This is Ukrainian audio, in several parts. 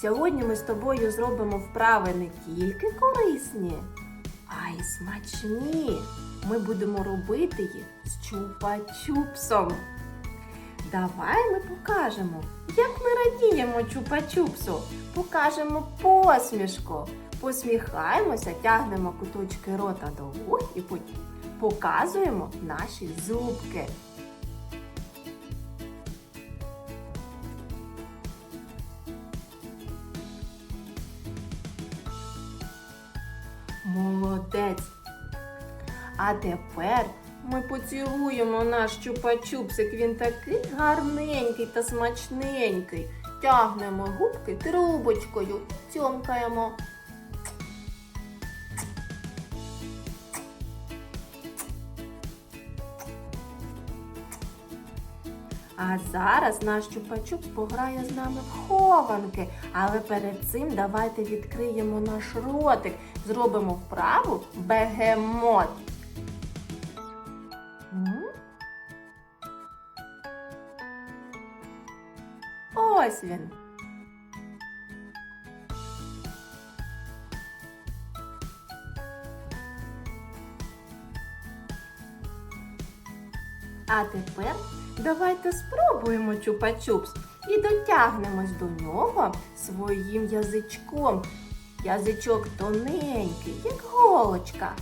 Сьогодні ми з тобою зробимо вправи не тільки корисні, а й смачні. Ми будемо робити їх з чупа-чупсом. Давай ми покажемо, як ми радіємо чупа-чупсу. Покажемо посмішку. Посміхаємося, тягнемо куточки рота до вух і потім показуємо наші зубки. Молодець. А тепер ми поцілуємо наш чупа-чупсик. Він такий гарненький та смачненький. Тягнемо губки трубочкою, цьомкаємо. А зараз наш чупа-чупс пограє з нами в хованки. Але перед цим давайте відкриємо наш ротик. Зробимо вправу бегемот. Ось він. А тепер давайте спробуємо чупа-чупс і дотягнемось до нього своїм язичком. Язичок тоненький, як голочка.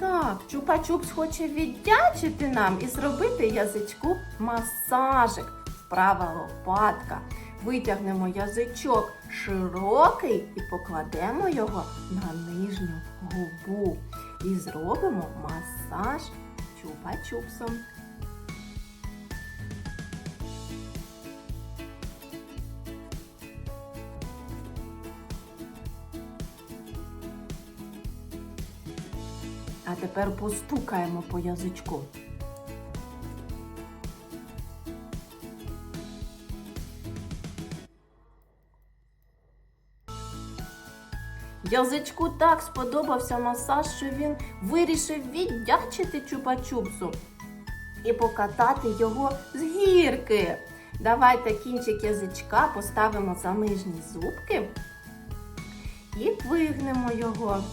Так, чупа-чупс хоче віддячити нам і зробити язичку масажик. Вправа лопатка. Витягнемо язичок широкий і покладемо його на нижню губу. І зробимо масаж чупа-чупсом. А тепер постукаємо по язичку. Язичку так сподобався масаж, що він вирішив віддячити чупа-чупсу і покатати його з гірки. Давайте кінчик язичка поставимо за нижні зубки і вигнемо його.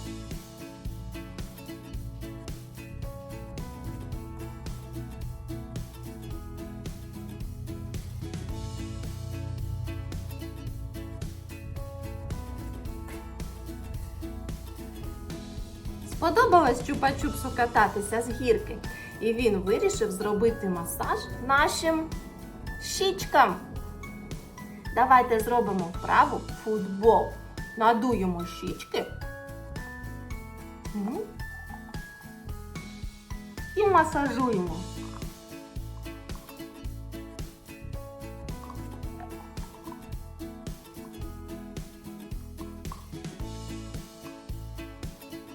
Сподобалось чупа-чупсу кататися з гірки, і він вирішив зробити масаж нашим щічкам. Давайте зробимо вправу футбол. Надуємо щічки. І масажуємо.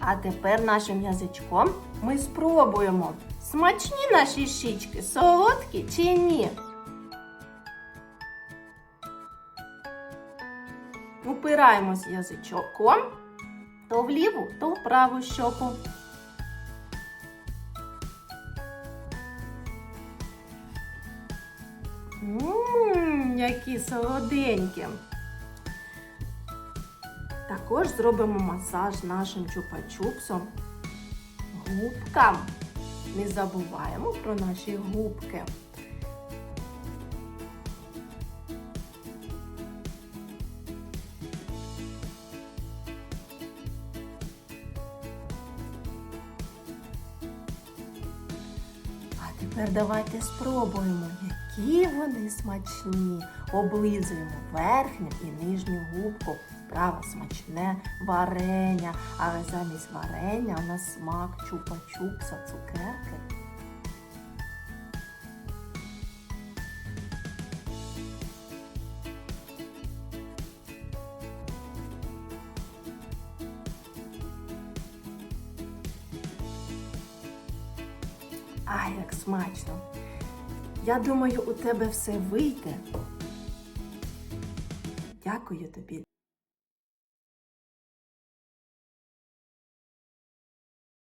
А тепер нашим язичком ми спробуємо, смачні наші щічки, солодкі чи ні. Упираємось язичком то в ліву, то в праву щоку. Ммм, які солоденькі. Також зробимо масаж нашим чупа-чупсом губкам. Не забуваємо про наші губки. Тепер давайте спробуємо, які вони смачні. Облизуємо верхню і нижню губку. Право смачне варення, але замість варення у нас смак чупа-чупса, цукерки. Ай, як смачно! Я думаю, у тебе все вийде. Дякую тобі